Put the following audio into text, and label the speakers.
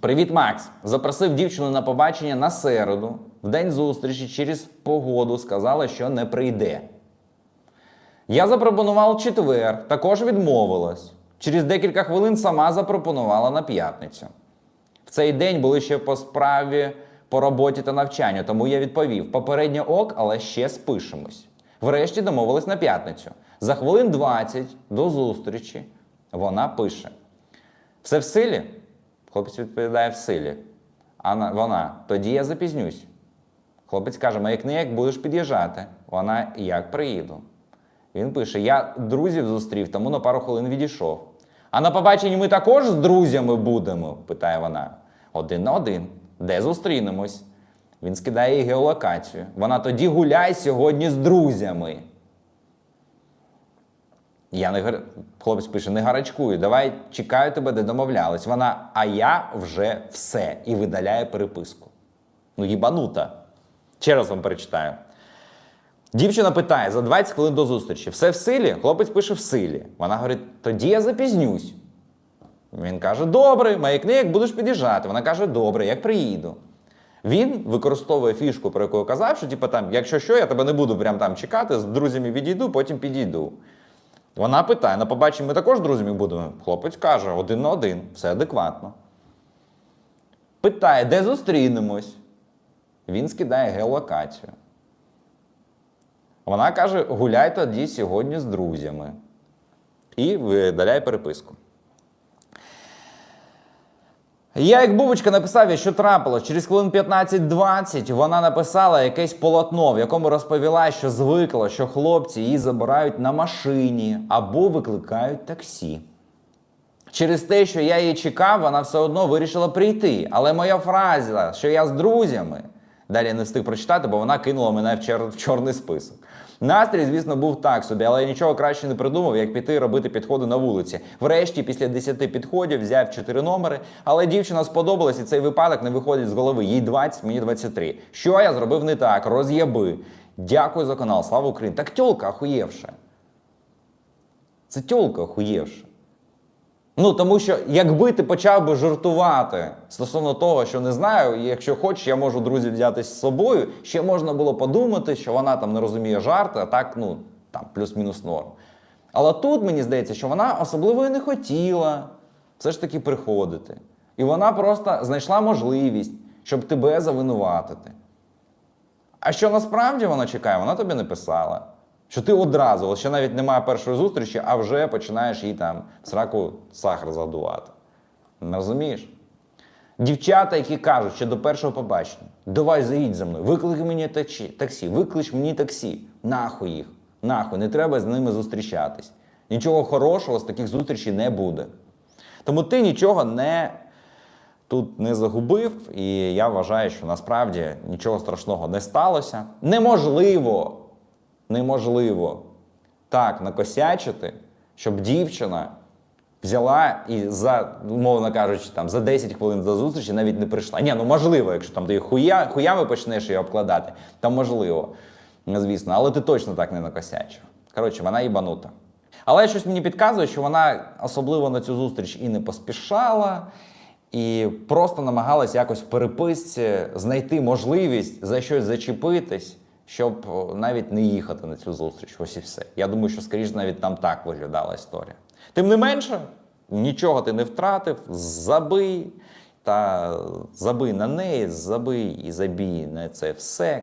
Speaker 1: Привіт, Макс! Запросив дівчину на побачення на середу. В день зустрічі через погоду сказала, що не прийде. Я запропонував четвер, також відмовилась. Через декілька хвилин сама запропонувала на п'ятницю. В цей день були ще по справі по роботі та навчанню, тому я відповів: попередньо ок, але ще спишемось. Врешті домовились на п'ятницю. За хвилин 20 до зустрічі вона пише: Все в силі? Хлопець відповідає в силі. А вона, тоді я запізнюсь. Хлопець каже: маякни, як будеш під'їжджати. Вона як приїду. Він пише: Я друзів зустрів, тому на пару хвилин відійшов. А на побаченні ми також з друзями будемо? питає вона. Один на один. Де зустрінемось? Він скидає їй геолокацію. Вона тоді гуляй сьогодні з друзями. Я не гар... Хлопець пише: не гарачкую, давай чекаю тебе, де домовлялись. Вона, а я вже все і видаляє переписку. Ну, їбанута. Ще раз вам перечитаю. Дівчина питає за 20 хвилин до зустрічі: все в силі? Хлопець пише в силі. Вона говорить: тоді я запізнюсь. Він каже: добре, маякни, як будеш під'їжджати. Вона каже: добре, як приїду. Він використовує фішку, про яку я казав, що типу, там, якщо що, я тебе не буду прям там чекати, з друзями відійду, потім підійду. Вона питає: на побаченні ми також друзями будемо. Хлопець каже, один на один, все адекватно. Питає, де зустрінемось. Він скидає геолокацію. Вона каже: гуляй тоді сьогодні з друзями. І видаляє переписку. Я, як бубочка, написав, що трапилось. Через хвилин 15-20 вона написала якесь полотно, в якому розповіла, що звикла, що хлопці її забирають на машині або викликають таксі. Через те, що я її чекав, вона все одно вирішила прийти. Але моя фраза, що я з друзями, далі не встиг прочитати, бо вона кинула мене в, чер... в чорний список. Настрій, звісно, був так собі, але я нічого краще не придумав, як піти робити підходи на вулиці. Врешті, після 10 підходів, взяв 4 номери, але дівчина сподобалась, і цей випадок не виходить з голови. Їй 20, мені 23. Що я зробив не так? Роз'єби. Дякую за канал, слава Україні. Так тьолка охуєвша. Це тьолка охуєвша. Ну, тому що якби ти почав би жартувати стосовно того, що не знаю, якщо хочеш, я можу друзів взяти з собою, ще можна було подумати, що вона там не розуміє жарти, а так, ну, там, плюс-мінус норм. Але тут мені здається, що вона особливо і не хотіла все ж таки приходити. І вона просто знайшла можливість, щоб тебе завинуватити. А що насправді вона чекає, вона тобі не писала. Що ти одразу, ще навіть немає першої зустрічі, а вже починаєш їй там в сраку сахар задувати. Розумієш? Дівчата, які кажуть, що до першого побачення, давай заїдь за мною, виклик мені таксі, виклич мені таксі. Нахуй їх. Нахуй, не треба з ними зустрічатись. Нічого хорошого з таких зустрічей не буде. Тому ти нічого не тут не загубив, і я вважаю, що насправді нічого страшного не сталося. Неможливо, неможливо так накосячити, щоб дівчина взяла і за, умовно кажучи, там за 10 хвилин до зустрічі навіть не прийшла. Ні, ну можливо, якщо там ти хуя, хуями почнеш її обкладати, там можливо, звісно, але ти точно так не накосячив. Коротше, вона їбанута. Але щось мені підказує, що вона особливо на цю зустріч і не поспішала, і просто намагалась якось в переписці знайти можливість за щось зачепитись, щоб навіть не їхати на цю зустріч. Ось і все. Я думаю, що скоріш навіть там так виглядала історія. Тим не менше, нічого ти не втратив, забий та забий на неї, забий і забій на це все.